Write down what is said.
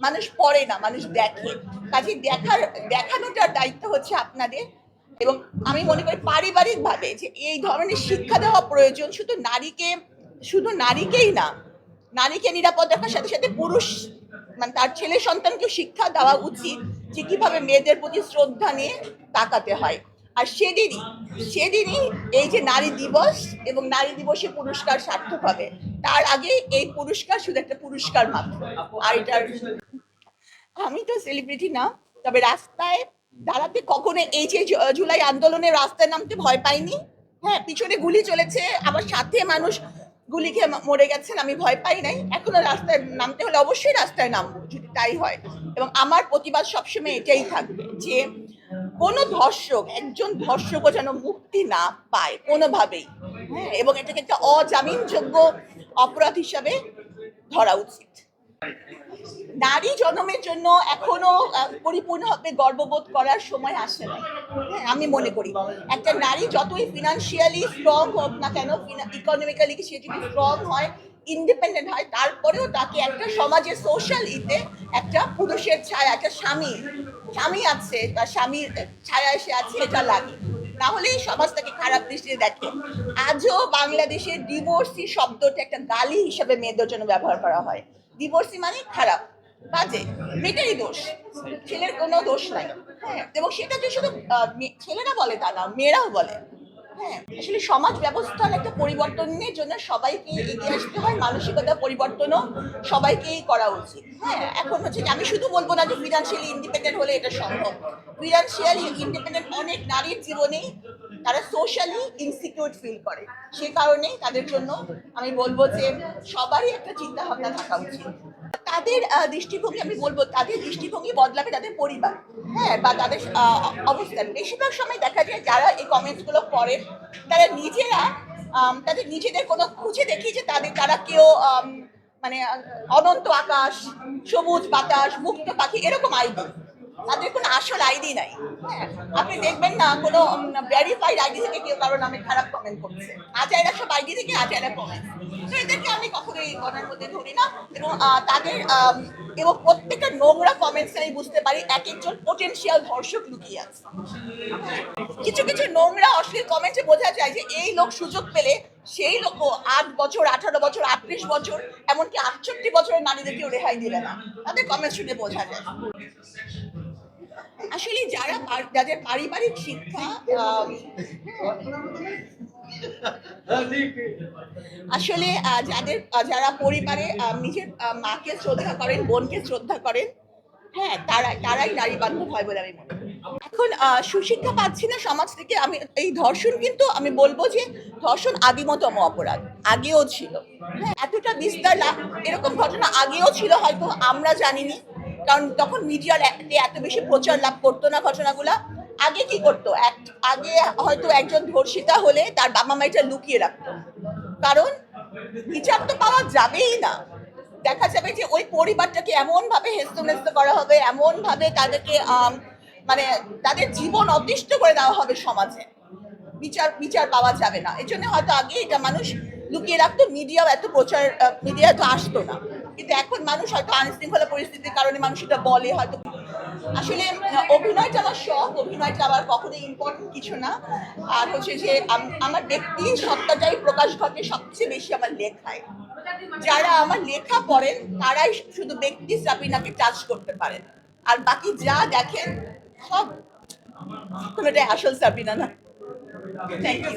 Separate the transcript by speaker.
Speaker 1: মানুষ পড়ে না, মানুষ দেখে। কাজে দেখার, দেখানোটার দায়িত্ব হচ্ছে আপনাদের। এবং আমি মনে করি পারিবারিকভাবে যে এই ধরনের শিক্ষা দেওয়া প্রয়োজন শুধু নারীকে, শুধু নারীকেই না, নারীকে নিরাপদ রাখার সাথে সাথে পুরুষ মানে তার ছেলে সন্তানকে শিক্ষা দেওয়া উচিত যে কীভাবে মেয়েদের প্রতি শ্রদ্ধা নিয়ে তাকাতে হয়। আর সেদিনই সেদিনই এই যে নারী দিবস এবং নারী দিবসে পুরস্কার সার্থক হবে। তার আগে এই পুরস্কার শুধু একটা পুরস্কার মাত্র। আর এটার আমি তো সেলিব্রিটি না, তবে রাস্তায় দাঁড়াতে কখনো এই যে জুলাই আন্দোলনে রাস্তায় নামতে ভয় পাইনি। হ্যাঁ পিছনে গুলি চলেছে আমার সাথে মানুষ গুলি খেয়ে মরে গেছেন, আমি ভয় পাই নাই। এখনও রাস্তায় নামতে হলে অবশ্যই রাস্তায় নামবো, যদি তাই হয়। এবং আমার প্রতিবাদ সবসময় এটাই থাকবে যে কোনো ধর্ষক, একজন ধর্ষকও যেন মুক্তি না পায় কোনোভাবেই। হ্যাঁ এবং এটাকে একটা অজামিনযোগ্য অপরাধ হিসাবে ধরা উচিত। নারী জন্মের জন্য এখনও পরিপূর্ণভাবে গর্ববোধ করার সময় আসে না। হ্যাঁ, আমি মনে করি। একটা নারী যতই ফিনান্সিয়ালি স্ট্রং হোক না কেন ইকোনমিক্যালি সে যদি স্ট্রং হয় ইন্ডিপেন্ডেন্ট হয় তারপরেও তাকে একটা সমাজের সোশ্যাল ইতে একটা পুরুষের ছায়া একটা স্বামী স্বামী আছে তার স্বামীর ছায়া সে আছে এটা লাগে। না হলেই সমাজ তাকে খারাপ দৃষ্টিতে দেখে। আজও বাংলাদেশে ডিভোর্সি শব্দটা একটা গালি হিসাবে মেয়েদের জন্য ব্যবহার করা হয়। ডিভোর্সি মানে খারাপ, বাজে মেয়েটারই দোষ, ছেলের কোনো দোষ নাই। হ্যাঁ এবং সেটা যে শুধু ছেলেরা বলে তা না, মেয়েরাও বলে। হ্যাঁ আসলে সমাজ ব্যবস্থার একটা পরিবর্তনের জন্য সবাইকে এগিয়ে আসতে হয় মানসিকতা পরিবর্তনও সবাইকেই করা উচিত। হ্যাঁ এখন হচ্ছে যে আমি শুধু বলব না যে ফিনান্সিয়ালি ইন্ডিপেন্ডেন্ট হলে এটা সম্ভব। ফিনান্সিয়ালি ইন্ডিপেন্ডেন্ট অনেক নারীর জীবনেই তারা সোশ্যালি ইনসিকিউর ফিল করে। সে কারণেই তাদের জন্য আমি বলব যে সবারই একটা চিন্তা ভাবনা থাকা উচিত। তাদের দৃষ্টিভঙ্গি, আমি বলব তাদের দৃষ্টিভঙ্গি বদলাবে তাদের পরিবার। হ্যাঁ বা তাদের অবস্থান। বেশিরভাগ সময় দেখা যায় যারা এই কমেন্টসগুলো করেন তারা নিজেরা তাদের নিজেদের কোনো খুঁজে দেখি যে তাদের, তারা কেউ মানে অনন্ত আকাশ, সবুজ বাতাস, মুক্ত পাখি, এরকম আইডি তাদের কোনো আসল আইডি নাই। হ্যাঁ আপনি দেখবেন না কোনো ভেরিফাইড আইডি থেকে কেউ কারও নামে খারাপ কমেন্ট করছে। আজাইরা সব আইডি থেকে আজাইরা কমেন্ট তো এদেরকে আমি কখনোই গণার মধ্যে ধরি না এবং তাদের এবং প্রত্যেকটা নোংরা কমেন্টস আমি বুঝতে পারি এক একজন পোটেনশিয়াল ধর্ষক লুকিয়ে আছে। কিছু কিছু নোংরা, অশ্লীল কমেন্টে বোঝা যায় যে এই লোক সুযোগ পেলে সেই লোকও আট বছর, আঠারো বছর, আটত্রিশ বছর, এমনকি আটষট্টি বছরের নারীদেরকেও রেহাই দিবে না। তাদের কমেন্ট শুনে বোঝা যায়। আসলে যারা যাদের পারিবারিক শিক্ষা আসলে যাদের যারা পরিবারে নিজের মাকে শ্রদ্ধা করেন, বোনকে শ্রদ্ধা করেন হ্যাঁ তারা তারাই নারী বান্ধব হয় বলে আমি মনে এখন সুশিক্ষা পাচ্ছি না সমাজ থেকে, আমি এই ধর্ষণ কিন্তু আমি বলব যে ধর্ষণ আদিমতম অপরাধ, আগেও ছিল। হ্যাঁ এতটা বিস্তার লাভ এরকম ঘটনা আগেও ছিল, হয়তো আমরা জানিনি। কারণ তখন মিডিয়ার এত বেশি প্রচার লাভ করতো না ঘটনাগুলা। আগে কি করতো? আগে হয়তো একজন ধর্ষিতা হলে তার বাবা মা এটা লুকিয়ে রাখতো। কারণ বিচার তো পাওয়া যাবেই না। দেখা যাবে যে ওই পরিবারটাকে এমন ভাবে হেস্তনেস্ত করা হবে এমন ভাবে তাদেরকে মানে তাদের জীবন অতিষ্ঠ করে দেওয়া হবে সমাজে। বিচার বিচার পাওয়া যাবে না। এই জন্য হয়তো আগে এটা মানুষ লুকিয়ে রাখতো, মিডিয়াও এত প্রচার মিডিয়া তো আসতো না। কিন্তু এখন মানুষ হয়তো আইনশৃঙ্খলা পরিস্থিতির কারণে মানুষ এটা বলে হয়তো। আসলে অভিনয়টা আমার শখ অভিনয়টা আবার কখনোই ইম্পর্টেন্ট কিছু না। আর হচ্ছে যে আমার ব্যক্তি সত্তাটাই প্রকাশ ঘটে, সবচেয়ে বেশি আমার লেখায়। যারা আমার লেখা পড়েন, তারাই শুধু ব্যক্তি সাবিনাকে টাচ করতে পারেন। আর বাকি যা দেখেন, সব কোনোটাই আসল সাবিনা না থ্যাংক ইউ